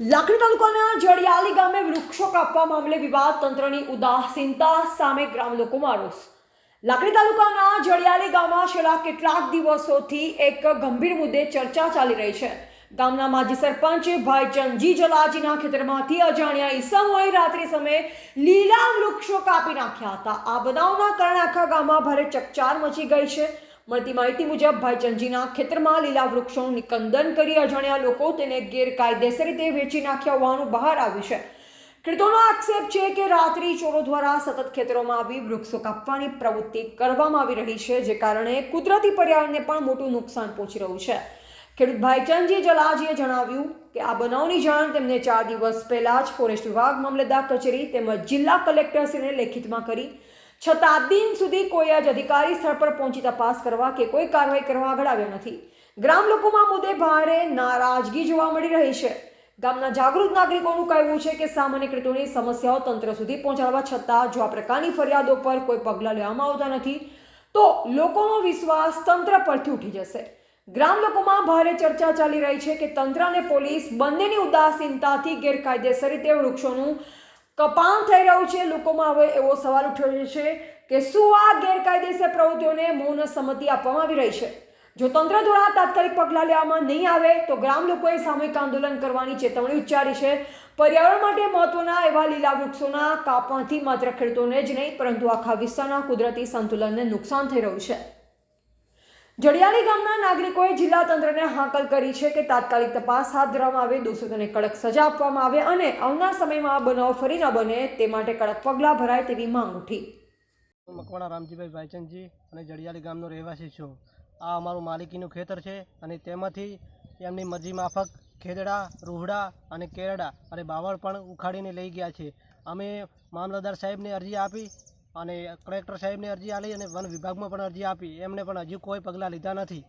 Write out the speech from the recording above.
લાકડી તાલુકાના જડિયાલી ગામે વૃક્ષો કાપવા મામલે વિવાદ તંત્રની ઉદાસીનતા સામે ગ્રામ લોકોમાં રોષ લાકડી તાલુકાના જડિયાલી ગામમાં છેલ્લા કેટલાક દિવસોથી એક ગંભીર મુદ્દે ચર્ચા ચાલી રહી છે. ગામના માજી સરપંચ ભાઈ ચંદજી જલાજીના ખેતરમાંથી અજાણ્યા ઈસમોએ રાત્રિ સમયે લીલા વૃક્ષો કાપી નાખ્યા હતા. આ બનાવના કારણે આખા ગામમાં ભારે ચકચાર મચી ગઈ છે. મળતી માહિતી મુજબ, ભાઈ ચંજીના ખેતરમાં લીલા વૃક્ષોનું નિકંદન કરી અજાણ્યા લોકો તેને ગેરકાયદેસર રીતે વેચી નાખ્યા હોવાનું બહાર આવ્યું છે. ખેડૂતોનો આક્ષેપ છે કે રાત્રિ ચોરો દ્વારા સતત ખેતરોમાં આવી વૃક્ષો કાપવાની પ્રવૃત્તિ કરવામાં આવી રહી છે, જે કારણે કુદરતી પર્યાવરણને પણ મોટું નુકસાન પહોંચી રહ્યું છે. ખેડૂત ભાઈચંદજી જલાજીએ જણાવ્યું કે આ બનાવની જાણ તેમને ચાર દિવસ પહેલા જ ફોરેસ્ટ વિભાગ મામલતદાર કચેરી તેમજ જિલ્લા કલેક્ટરશ્રીને લેખિતમાં કરી. છતાં દિન સુધી કોઈ જ અધિકારી સ્થળ પર પહોંચી તપાસ કરવા કે કોઈ કાર્યવાહી કરવા આગળ આવ્યા નથી. ગ્રામ લોકોમાં મુદ્દે ભારે નારાજગી જોવા મળી રહી છે. ગામના જાગૃત નાગરિકોનું કહેવું છે કે સામાન્ય ખેડૂતોની સમસ્યાઓ તંત્ર સુધી પહોંચાડવા છતાં જો આ પ્રકારની ફરિયાદો પર કોઈ પગલાં લેવામાં આવતા નથી, તો લોકોનો વિશ્વાસ તંત્ર પરથી ઉઠી જશે. ગ્રામ લોકોમાં ભારે ચર્ચા ચાલી રહી છે કે તંત્ર અને પોલીસ બંનેની ઉદાસીનતાથી ગેરકાયદેસર રીતે વૃક્ષોનું કપાણ થઈ રહ્યું છે. લોકોમાં હવે એવો સવાલ ઉઠ્યો છે કે શું આ ગેરકાયદેસર પ્રવૃત્તિઓને મૌન સંમતિ આપવામાં આવી રહી છે? જો તંત્ર દ્વારા તાત્કાલિક પગલાં લેવામાં નહીં આવે તો ગ્રામ લોકોએ સામૂહિક આંદોલન કરવાની ચેતવણી ઉચ્ચારી છે. પર્યાવરણ માટે મહત્વના એવા લીલા વૃક્ષોના કાપણથી માત્ર ખેડૂતોને જ નહીં, પરંતુ આખા વિશ્વના કુદરતી સંતુલનને નુકસાન થઈ રહ્યું છે. જડિયાલી ગામના નાગરિકોએ જિલ્લા તંત્રને હાકલ કરી છે કે તાત્કાલિક તપાસ હાથ ધરવામાં આવે દોષિતોને કડક સજા આપવામાં આવે અને આવનાર સમયમાં આ બનાવ ફરી ન બને તે માટે કડક પગલાં ભરાય તેવી માંગ ઉઠી. મકવાણા રામજીભાઈ ભાઈચંદજી અને જડિયાલી ગામનો રહેવાસી છું. આ અમારું માલિકીનું ખેતર છે અને તેમાંથી એમની મરજી માફક ખેદડા, રૂહડા અને કેરડા અને બાવળ પણ ઉખાડીને લઈ ગયા છે. અમે મામલતદાર સાહેબને અરજી આપી અને કલેક્ટર સાહેબને અરજી આપી અને વન વિભાગમાં પણ અરજી આપી. એમને પણ હજુ કોઈ પગલાં લીધા નથી.